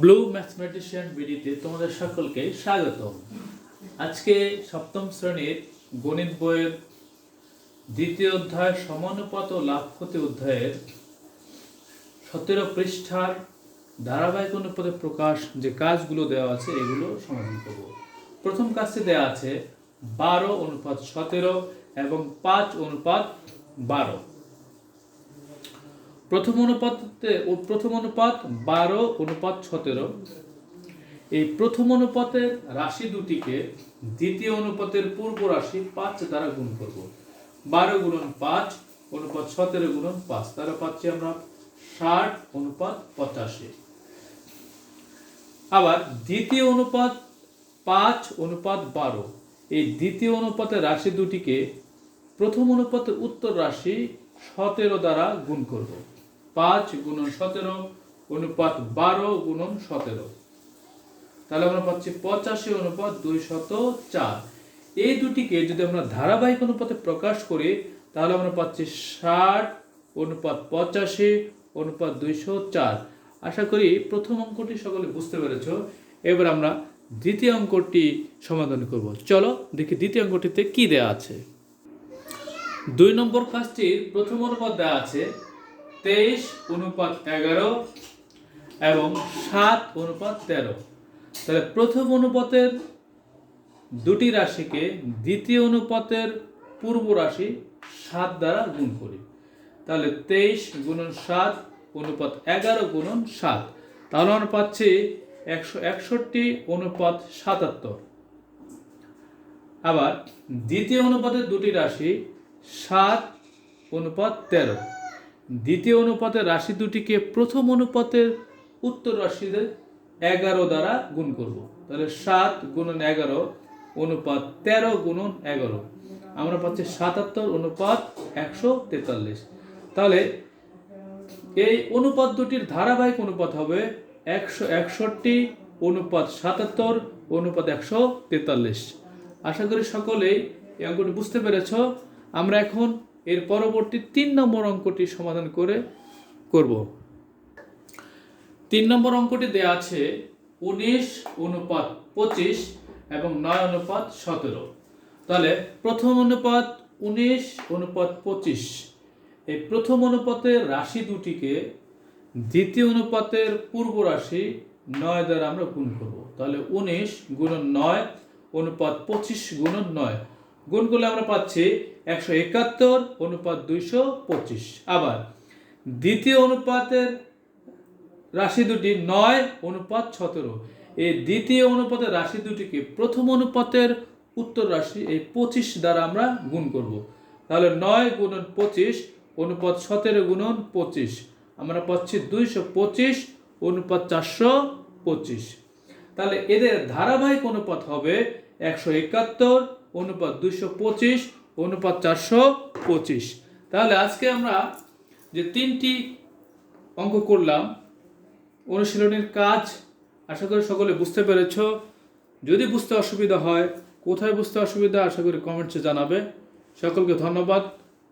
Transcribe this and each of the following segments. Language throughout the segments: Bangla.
ব্লু ম্যাথমেটিশিয়ান বিডিতে তোমাদের সকলকে স্বাগত আজকে সপ্তম শ্রেণির গণিত বইয়ের দ্বিতীয় অধ্যায় সমানুপাত ও লাভ ক্ষতি অধ্যায়ের সতেরো পৃষ্ঠার ধারাবাহিক অনুপাতে প্রকাশ যে কাজগুলো দেওয়া আছে, এগুলো সমাধান করব। প্রথম কাজটি দেওয়া আছে বারো অনুপাত সতেরো এবং পাঁচ অনুপাত বারো। প্রথম অনুপাতে প্রথম অনুপাত বারো, অনুপাত সতেরো। এই প্রথম অনুপাতের রাশি দুটিকে দ্বিতীয় অনুপাতের পূর্ব রাশি পাঁচ দ্বারা গুণ করব। বারো গুণন পাঁচ, অনুপাত সতেরো গুণন পাঁচ তারা পাচ্ছি আমরা ষাট, অনুপাত পঁচাশি। আবার দ্বিতীয় অনুপাত পাঁচ, অনুপাত বারো। এই দ্বিতীয় অনুপাতের রাশি দুটিকে প্রথম অনুপাতের উত্তর রাশি সতেরো দ্বারা গুণ করব। পাঁচ গুণন সতেরো, অনুপাত বারো গুণন সতেরো। তাহলে আমরা পাচ্ছি পঁচাশি, অনুপাত দুই শত চার। এই দুটিকে যদি আমরা ধারাবাহিক অনুপাতে প্রকাশ করি, তাহলে আমরা পাচ্ছি ষাট, অনুপাত পঁচাশি, অনুপাত দুইশো চার। আশা করি প্রথম অঙ্কটি সকলে বুঝতে পেরেছ। এবার আমরা দ্বিতীয় অঙ্কটি সমাধান করব। চলো দেখি দ্বিতীয় অঙ্কটিতে কি দেয়া আছে। দুই নম্বর কাজটির প্রথম অনুপাত দেওয়া আছে তেইশ অনুপাত এগারো এবং সাত অনুপাত তেরো। তাহলে প্রথম অনুপাতের দুটি রাশিকে দ্বিতীয় অনুপাতের পূর্ব রাশি সাত দ্বারা গুণ করি। তাহলে তেইশ গুণন সাত অনুপাত এগারো গুণন সাত। তাহলে আমরা পাচ্ছি একশো একষট্টি অনুপাত সাতাত্তর। আবার দ্বিতীয় অনুপাতের দুটি রাশি সাত অনুপাত তেরো। দ্বিতীয় অনুপাতের রাশি দুটিকে প্রথম অনুপাতের উত্তর রাশিদের এগারো দ্বারা গুণ করব। তাহলে সাত গুণন এগারো অনুপাত তেরো গুণন এগারো। আমরা পাচ্ছি সাতাত্তর অনুপাত একশো তেতাল্লিশ। তাহলে এই অনুপাত দুটির ধারাবাহিক অনুপাত হবে একশো একষট্টি অনুপাত সাতাত্তর অনুপাত একশো তেতাল্লিশ। আশা করি সকলেই এই অঙ্কটি বুঝতে পেরেছ। আমরা এখন এর পরবর্তী তিন নম্বর অঙ্কটি সমাধান করে করব। তিন নম্বর অঙ্কটি দেয়া আছে উনিশ অনুপাত পঁচিশ এবং নয় অনুপাত সতেরো। তাহলে প্রথম অনুপাত উনিশ অনুপাত পঁচিশ। এই প্রথম অনুপাতের রাশি দুটিকে দ্বিতীয় অনুপাতের পূর্ব রাশি নয় দ্বারা আমরা গুণ করব। তাহলে উনিশ গুণন নয় অনুপাত পঁচিশ গুণন নয়। গুণ করলে আমরা পাচ্ছি একশো একাত্তর, অনুপাত দুইশো পঁচিশ। আবার, দ্বিতীয় অনুপাতের রাশি দুটি নয়, অনুপাত সতেরো। এই দ্বিতীয় অনুপাতের রাশি দুটিকে প্রথম অনুপাতের উত্তর রাশি এই পঁচিশ দ্বারা আমরা গুণ করব। তাহলে নয় গুণন পঁচিশ, অনুপাত সতেরো গুণন পঁচিশ। আমরা পাচ্ছি দুইশো পঁচিশ, অনুপাত চারশো পঁচিশ। তাহলে এদের ধারাবাহিক অনুপাত হবে একশো একাত্তর অনুপাত দুইশো পঁচিশ, অনুপাত চারশো পঁচিশ। তাহলে আজকে আমরা যে তিনটি অঙ্ক করলাম, অনুশীলনের কাজ, আশা করি সকলে বুঝতে পেরেছ। যদি বুঝতে অসুবিধা হয়, কোথায় বুঝতে অসুবিধা, আশা করি কমেন্টসে জানাবে। সকলকে ধন্যবাদ।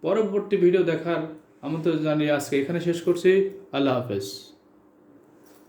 পরবর্তী ভিডিও দেখার আমন্ত্রণ জানিয়ে আজকে এখানে শেষ করছি। আল্লাহ হাফেজ।